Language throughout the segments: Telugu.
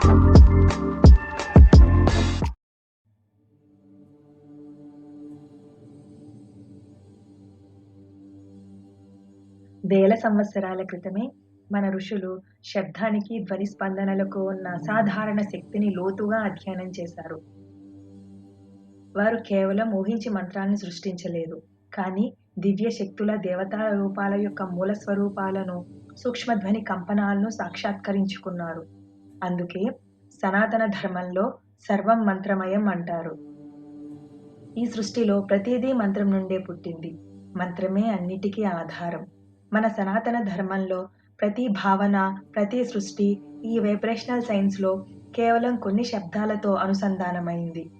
వేల సంవత్సరాల క్రితమే మన ఋషులు శబ్దానికి ధ్వని స్పందనలకు ఉన్న అసాధారణ శక్తిని లోతుగా అధ్యయనం చేశారు. వారు కేవలం ఊహించి మంత్రాలను సృష్టించలేదు కానీ దివ్య శక్తుల దేవతా రూపాల యొక్క మూల స్వరూపాలను సూక్ష్మధ్వని కంపనాలను సాక్షాత్కరించుకున్నారు. అందుకే సనాతన ధర్మంలో సర్వం మంత్రమయం అంటారు. ఈ సృష్టిలో ప్రతిదీ మంత్రం నుండే పుట్టింది. మంత్రమే అన్నిటికీ ఆధారం. మన సనాతన ధర్మంలో ప్రతి భావన ప్రతి సృష్టి ఈ వైబ్రేషనల్ సైన్స్లో కేవలం కొన్ని శబ్దాలతో అనుసంధానమైంది.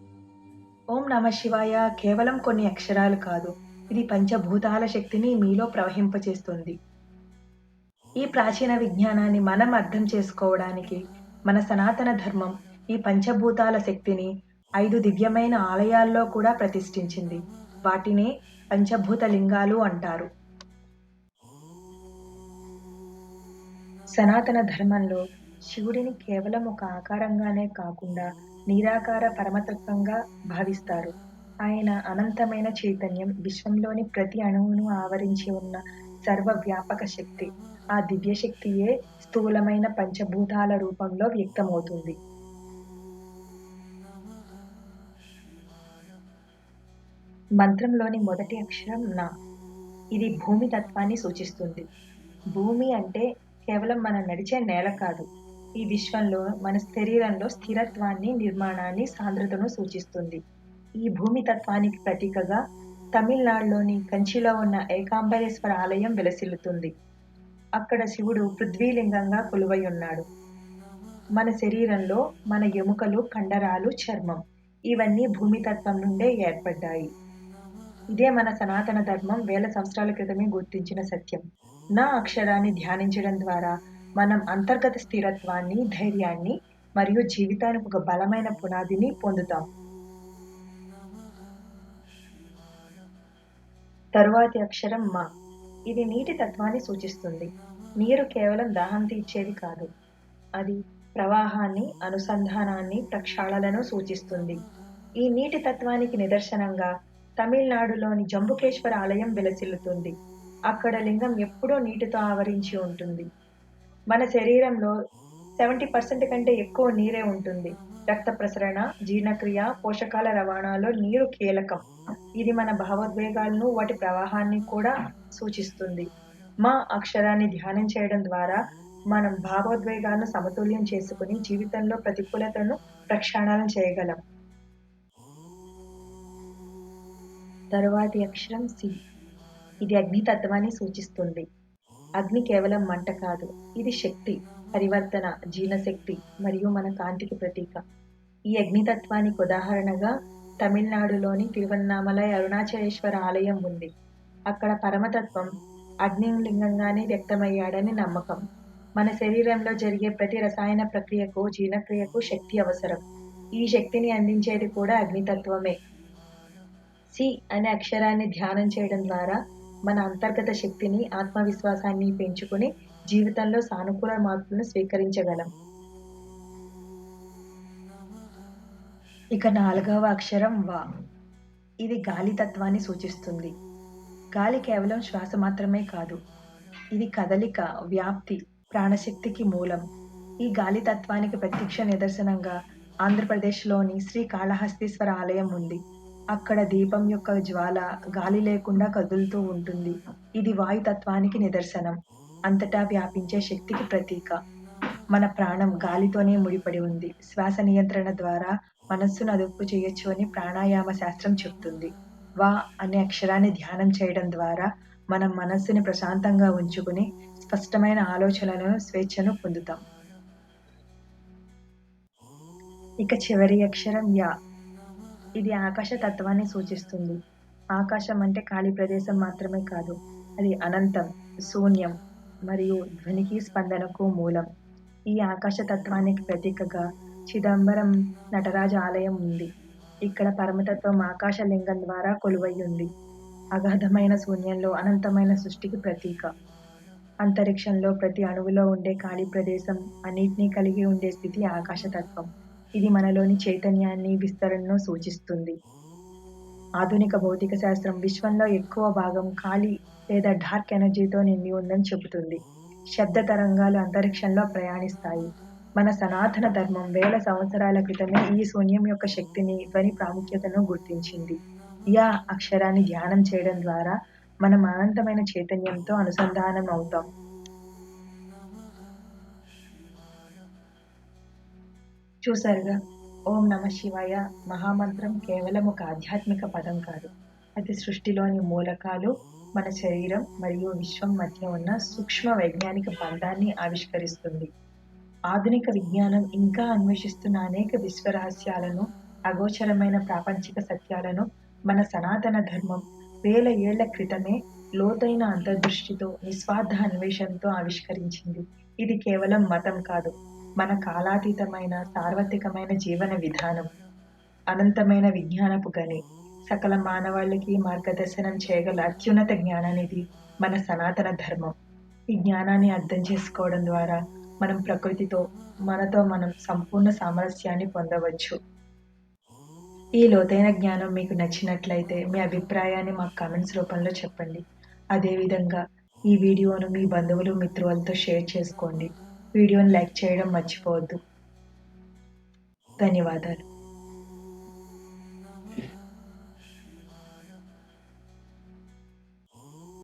ఓం నమ శివాయ కేవలం కొన్ని అక్షరాలు కాదు ఇది పంచభూతాల శక్తిని మీలో ప్రవహింపచేస్తుంది. ఈ ప్రాచీన విజ్ఞానాన్ని మనం అర్థం చేసుకోవడానికి మన సనాతన ధర్మం ఈ పంచభూతాల శక్తిని ఐదు దివ్యమైన ఆలయాల్లో కూడా ప్రతిష్ఠించింది. వాటినే పంచభూత లింగాలు అంటారు. సనాతన ధర్మంలో శివుడిని కేవలం ఒక ఆకారంగానే కాకుండా నిరాకార పరమతత్వంగా భావిస్తారు. ఆయన అనంతమైన చైతన్యం విశ్వంలోని ప్రతి అణువును ఆవరించి ఉన్న సర్వవ్యాపక శక్తి. ఆ దివ్యశక్తియే స్థూలమైన పంచభూతాల రూపంలో వ్యక్తమవుతుంది. మంత్రంలోని మొదటి అక్షరం నా. ఇది భూమి తత్వాన్ని సూచిస్తుంది. భూమి అంటే కేవలం మనం నడిచే నేల కాదు. ఈ విశ్వంలో మన శరీరంలో స్థిరత్వాన్ని నిర్మాణాన్ని సాంద్రతను సూచిస్తుంది. ఈ భూమి తత్వానికి ప్రతీకగా తమిళనాడులోని కంచిలో ఉన్న ఏకాంబరేశ్వర ఆలయం వెలసిల్లుతుంది. అక్కడ శివుడు పృథ్వీలింగంగా కొలువై ఉన్నాడు. మన శరీరంలో మన ఎముకలు కండరాలు చర్మం. ఇవన్నీ భూమితత్వం నుండే ఏర్పడ్డాయి. ఇదే మన సనాతన ధర్మం వేల సంవత్సరాల క్రితమే గుర్తించిన సత్యం. నా అక్షరాన్ని ధ్యానించడం ద్వారా మనం అంతర్గత స్థిరత్వాన్ని ధైర్యాన్ని మరియు జీవితానికి ఒక బలమైన పునాదిని పొందుతాం. తరువాతి అక్షరం మా. ఇది నీటి తత్వాన్ని సూచిస్తుంది. నీరు కేవలం దాహం తీర్చేది కాదు. అది ప్రవాహాన్ని అనుసంధానాన్ని ప్రక్షాళలను సూచిస్తుంది. ఈ నీటి తత్వానికి నిదర్శనంగా తమిళనాడులోని జంబుకేశ్వర ఆలయం వెలసిల్లుతుంది. అక్కడ లింగం ఎప్పుడో నీటితో ఆవరించి ఉంటుంది. మన శరీరంలో సెవెంటీ పర్సెంట్ కంటే ఎక్కువ నీరే ఉంటుంది. రక్త ప్రసరణ జీర్ణక్రియ పోషకాల రవాణాలో నీరు కీలకం. ఇది మన భావోద్వేగాలను వాటి ప్రవాహాన్ని కూడా సూచిస్తుంది. మా అక్షరాన్ని ధ్యానం చేయడం ద్వారా మనం భావోద్వేగాలను సమతుల్యం చేసుకుని జీవితంలో ప్రతికూలతను ప్రక్షాళన చేయగలం. తరువాతి అక్షరం సి. ఇది అగ్నితత్వాన్ని సూచిస్తుంది. అగ్ని కేవలం మంట కాదు ఇది శక్తి పరివర్తన జీర్ణశక్తి మరియు మన కాంతికి ప్రతీక. ఈ అగ్నితత్వానికి ఉదాహరణగా తమిళనాడులోని తిరువన్నామలై అరుణాచలేశ్వర ఆలయం ఉంది. అక్కడ పరమతత్వం అగ్నిలింగంగానే వ్యక్తమయ్యాడని నమ్మకం. మన శరీరంలో జరిగే ప్రతి రసాయన ప్రక్రియకు జీర్ణక్రియకు శక్తి అవసరం. ఈ శక్తిని అందించేది కూడా అగ్నితత్వమే. సి అనే అక్షరాన్ని ధ్యానం చేయడం ద్వారా మన అంతర్గత శక్తిని ఆత్మవిశ్వాసాన్ని పెంచుకుని జీవితంలో సానుకూల మార్పులను స్వీకరించగలం. ఇక నాలుగవ అక్షరం వా. ఇది గాలి తత్వాన్ని సూచిస్తుంది. గాలి కేవలం శ్వాస మాత్రమే కాదు ఇది కదలిక వ్యాప్తి ప్రాణశక్తికి మూలం. ఈ గాలి తత్వానికి ప్రత్యక్ష నిదర్శనంగా ఆంధ్రప్రదేశ్లోని శ్రీ కాళహస్తీశ్వర ఆలయం ఉంది. అక్కడ దీపం యొక్క జ్వాల గాలి లేకుండా కదులుతూ ఉంటుంది. ఇది వాయుతత్వానికి నిదర్శనం. అంతటా వ్యాపించే శక్తికి ప్రతీక. మన ప్రాణం గాలితోనే ముడిపడి ఉంది. శ్వాస నియంత్రణ ద్వారా మనస్సును అదుపు చేయొచ్చు అని ప్రాణాయామ శాస్త్రం చెప్తుంది. వా అనే అక్షరాన్ని ధ్యానం చేయడం ద్వారా మనం మనస్సుని ప్రశాంతంగా ఉంచుకుని స్పష్టమైన ఆలోచనలను స్వేచ్ఛను పొందుతాం. ఇక చివరి అక్షరం యా. ఇది ఆకాశ తత్వాన్ని సూచిస్తుంది. ఆకాశం అంటే ఖాళీ ప్రదేశం మాత్రమే కాదు అది అనంతం శూన్యం మరియు ధ్వనికి స్పందనకు మూలం. ఈ ఆకాశ తత్వానికి ప్రతీకగా చిదంబరం నటరాజ ఆలయం ఉంది. ఇక్కడ పరమతత్వం ఆకాశ లింగం ద్వారా కొలువై ఉంది అగాధమైన శూన్యంలో అనంతమైన సృష్టికి ప్రతీక. అంతరిక్షంలో ప్రతి అణువులో ఉండే ఖాళీ ప్రదేశం అన్నిటినీ కలిగి ఉండే స్థితి ఆకాశతత్వం. ఇది మనలోని చైతన్యాన్ని విస్తరణను సూచిస్తుంది. ఆధునిక భౌతిక శాస్త్రం విశ్వంలో ఎక్కువ భాగం ఖాళీ లేదా డార్క్ ఎనర్జీతో నిండి ఉందని చెబుతుంది. శబ్ద తరంగాలు అంతరిక్షంలో ప్రయాణిస్తాయి. మన సనాతన ధర్మం వేల సంవత్సరాల క్రితమే ఈ శూన్యం యొక్క శక్తిని ధ్వని ప్రాముఖ్యతను గుర్తించింది. యా అక్షరాన్ని ధ్యానం చేయడం ద్వారా మనం అనంతమైన చైతన్యంతో అనుసంధానం అవుతాం. చూసారుగా ఓం నమ శివాయ. మహామంత్రం కేవలం ఒక ఆధ్యాత్మిక పదం కాదు. అది సృష్టిలోని మూలకాలు మన శరీరం మరియు విశ్వం మధ్య ఉన్న సూక్ష్మ వైజ్ఞానిక బంధాన్ని ఆవిష్కరిస్తుంది. ఆధునిక విజ్ఞానం ఇంకా అన్వేషిస్తున్న అనేక విశ్వరహస్యాలను అగోచరమైన ప్రాపంచిక సత్యాలను మన సనాతన ధర్మం వేల ఏళ్ళ క్రితమే లోతైన అంతర్దృష్టితో నిస్వార్థ అన్వేషణతో ఆవిష్కరించింది. ఇది కేవలం మతం కాదు మన కాలాతీతమైన సార్వత్రికమైన జీవన విధానం. అనంతమైన విజ్ఞానపు గని సకల మానవాళికి మార్గదర్శనం చేయగల అత్యున్నత జ్ఞానానిది మన సనాతన ధర్మం. ఈ జ్ఞానాన్ని అర్థం చేసుకోవడం ద్వారా మనం ప్రకృతితో మనతో మనం సంపూర్ణ సామరస్యాన్ని పొందవచ్చు. ఈ లోతైన జ్ఞానం మీకు నచ్చినట్లయితే మీ అభిప్రాయాన్ని మా కామెంట్స్ రూపంలో చెప్పండి. అదేవిధంగా ఈ వీడియోను మీ బంధువులు మిత్రులతో షేర్ చేసుకోండి. వీడియోను లైక్ చేయడం మర్చిపోవద్దు. ధన్యవాదాలు.